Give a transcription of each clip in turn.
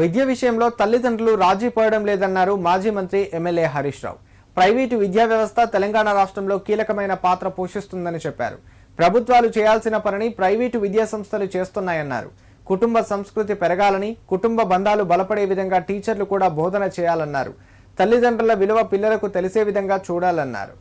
విద్య విషయంలో తల్లిదండ్రులు రాజీ పడడం లేదన్నారు మాజీ మంత్రి ఎమ్మెల్యే హరీష్ రావు. ప్రైవేటు విద్యా వ్యవస్థ తెలంగాణ రాష్ట్రంలో కీలకమైన పాత్ర పోషిస్తుందని చెప్పారు. ప్రభుత్వాలు చేయాల్సిన పనిని ప్రైవేటు విద్యా సంస్థలు చేస్తున్నాయన్నారు. కుటుంబ సంస్కృతి పెరగాలని కుటుంబ బంధాలు బలపడే విధంగా టీచర్లు కూడా బోధన చేయాలన్నారు. తల్లిదండ్రుల విలువ పిల్లలకు తెలిసే విధంగా చూడాలన్నారు.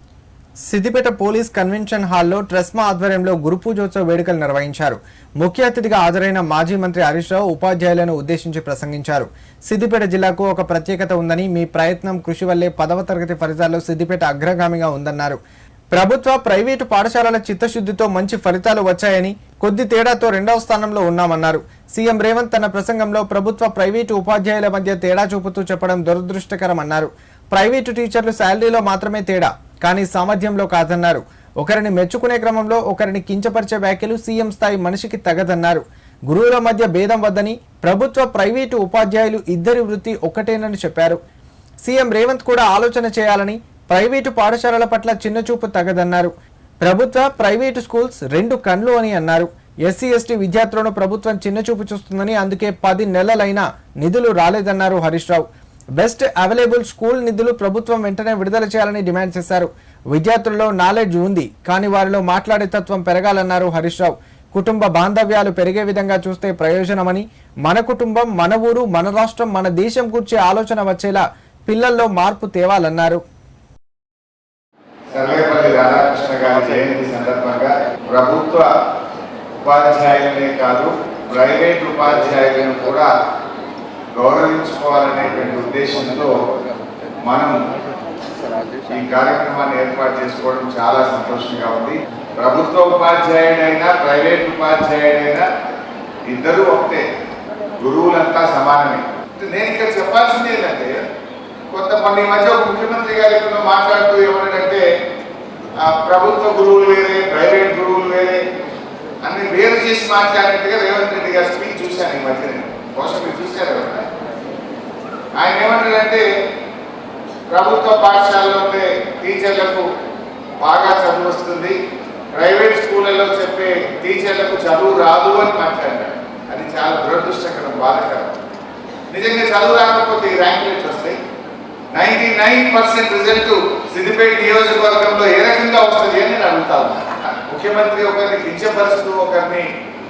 సిద్దిపేట పోలీస్ కన్వెన్షన్ హాల్లో ట్రెస్మా ఆధ్వర్యంలో గురు పూజోత్సవ వేడుకలు నిర్వహించారు. ముఖ్య అతిథిగా హాజరైన మాజీ మంత్రి హరీష్ రావు ఉపాధ్యాయులను ఉద్దేశించి ప్రసంగించారు. సిద్దిపేట జిల్లాకు ఒక ప్రత్యేకత ఉందని మీ ప్రయత్నం కృషి వల్లే పదవ తరగతి ఫలితాల్లో సిద్దిపేట అగ్రగామిగా ఉందన్నారు. ప్రభుత్వ ప్రైవేటు పాఠశాలల చిత్తశుద్ధితో మంచి ఫలితాలు వచ్చాయని కొద్ది తేడాతో రెండవ స్థానంలో ఉన్నామన్నారు. సీఎం రేవంత్ తన ప్రసంగంలో ప్రభుత్వ ప్రైవేటు ఉపాధ్యాయుల మధ్య తేడా చూపుతూ చెప్పడం దురదృష్టకరమన్నారు. ప్రైవేటు టీచర్లు శాలరీలో మాత్రమే తేడా కానీ సామర్థ్యంలో కాదన్నారు. ఒకరిని మెచ్చుకునే క్రమంలో ఒకరిని కించపరిచే వ్యాఖ్యలు సీఎం స్థాయి మనిషికి తగదన్నారు. గురువుల మధ్య భేదం వద్దని ప్రభుత్వ ప్రైవేటు ఉపాధ్యాయులు ఇద్దరి వృత్తి ఒక్కటేనని చెప్పారు. సీఎం రేవంత్ కూడా ఆలోచన చేయాలని ప్రైవేటు పాఠశాలల పట్ల చిన్నచూపు తగదన్నారు. ప్రభుత్వ ప్రైవేటు స్కూల్స్ రెండు కండ్లు అని అన్నారు. ఎస్సీ ఎస్టీ విద్యార్థులను ప్రభుత్వం చిన్నచూపు చూస్తుందని అందుకే పది నెలలైనా నిధులు రాలేదన్నారు Harish Rao. Best available school నిధులు ప్రభుత్వం వెంటనే విడుదల చేయాలని డిమాండ్ చేశారు. విద్యార్థుల్లో నాలెడ్జ్ ఉంది కానీ వారిలో మాట్లాడే తత్వం పెరగాలన్నారు హరీష్ రావు. కుటుంబ బాంధవ్యాలు పెరిగే విధంగా చూస్తే ప్రయోజనమని మన కుటుంబం మన ఊరు మన రాష్ట్రం మన దేశం కూర్చే ఆలోచన వచ్చేలా పిల్లల్లో మార్పు తేవాలన్నారు. సర్వేపల్లి జయంతి సందర్భంగా ప్రభుత్వ ఉపాధ్యాయులనే కాదు ప్రైవేట్ ఉపాధ్యాయులను కూడా గౌరవించుకోవాలనేటువంటి ఉద్దేశంతో మనం ఈ కార్యక్రమాన్ని ఏర్పాటు చేసుకోవడం చాలా సంతోషంగా ఉంది. ప్రభుత్వ ఉపాధ్యాయుడైనా ప్రైవేట్ ఉపాధ్యాయుడైనా ఇద్దరూ ఒకటే. గురువులంతా సమానమే. నేను ఇక్కడ చెప్పాల్సింది ఏంటంటే కొంత ఈ మధ్య ముఖ్యమంత్రి గారు మాట్లాడుతూ ఏమన్నాడంటే ప్రభుత్వ గురువులు వేరే ప్రైవేట్ గురువులు వేరే అన్ని వేరు చేసి మాట్లాడినట్టుగా రేవంత్ రెడ్డి గారి స్పీచ్ చూశాను ఈ మధ్య నేను బహుశా మీరు చూశారు ఎవరైనా ఆయన ఏమంటాడంటే ప్రభుత్వ పాఠశాలలో ఉండే టీచర్లకు బాగా చదువు వస్తుంది ప్రైవేట్ స్కూళ్ళలో చెప్పే టీచర్లకు చదువు రాదు అని మాట్లాడారు అది చాలా దురదృష్టకరం బాధకరం. నిజంగా చదువు రాకపోతే ఈ ర్యాంకులు ఎట్లా ninety nine percent result Siddipet నియోజకవర్గంలో ఏ రకంగా వస్తుంది అని నేను అడుగుతా ముఖ్యమంత్రి ఒకరిని కించపరుస్తూ ఒకరిని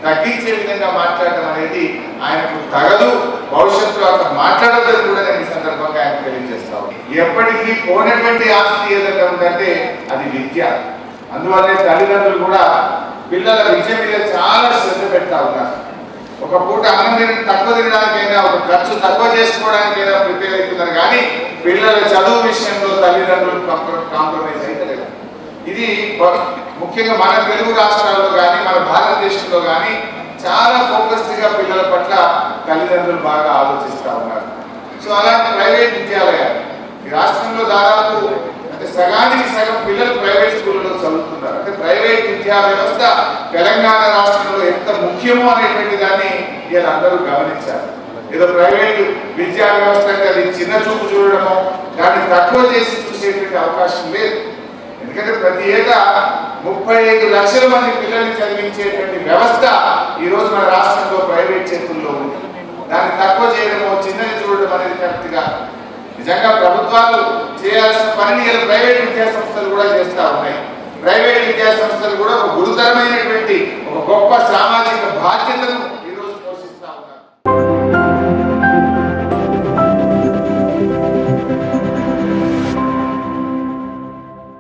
తగ్గించే విధంగా మాట్లాడటం అనేది ఆయనకు తగదు. భవిష్యత్తులో అతను మాట్లాడదని కూడా నేను ఈ సందర్భంగా ఆయన తెలియజేస్తాను ఎప్పటికీ పోనటువంటి ఆస్తి ఏదైనా ఉందంటే అది విద్య. అందువల్లే తల్లిదండ్రులు కూడా పిల్లల విద్య మీద చాలా శ్రద్ధ పెడతా ఉన్నారు. ఒక పూట అన్నం తక్కువ తినడానికైనా ఒక ఖర్చు తక్కువ చేసుకోవడానికైనా ప్రిపేర్ అవుతున్నారు. కానీ పిల్లల చదువు విషయంలో తల్లిదండ్రులు కాంప్రమైజ్ అయితే ఇది ముఖ్యంగా మన తెలుగు రాష్ట్రాల్లో కానీ మన భారతదేశంలో కానీ చాలా ఫోకస్డ్గా పిల్లల పట్ల తల్లిదండ్రులు బాగా ఆలోచిస్తూ ఉన్నారు. సో అలాంటి ప్రైవేట్ విద్యాలయాలు ఈ రాష్ట్రంలో దాదాపు అంటే సగానికి సగం పిల్లలు ప్రైవేట్ స్కూళ్ళలో చదువుతున్నారు. అంటే ప్రైవేట్ విద్యా వ్యవస్థ తెలంగాణ రాష్ట్రంలో ఎంత ముఖ్యమో అనేటువంటి దాన్ని వీళ్ళందరూ గమనించారు. ఏదో ప్రైవేట్ విద్యా వ్యవస్థ అది చిన్న చూపు చూడడమో దాన్ని తక్కువ చేసి చూసేటువంటి అవకాశం లేదు. ఎందుకంటే ప్రతి ఏటా ముప్పై ఐదు లక్షల మంది పిల్లల్ని చదివించేటువంటి వ్యవస్థ ఈ రోజు మన రాష్ట్రంలో ప్రైవేట్ చేతుల్లో ఉంది. దాన్ని తక్కువ చేయడమో చిన్నది చూడడం అనేది కరెక్ట్గా నిజంగా ప్రభుత్వాలు చేయాల్సిన పనిని ప్రైవేట్ విద్యా సంస్థలు కూడా చేస్తూ ఉన్నాయి. ప్రైవేట్ విద్యా సంస్థలు కూడా ఒక గురుతరమైనటువంటి ఒక గొప్ప సామాజిక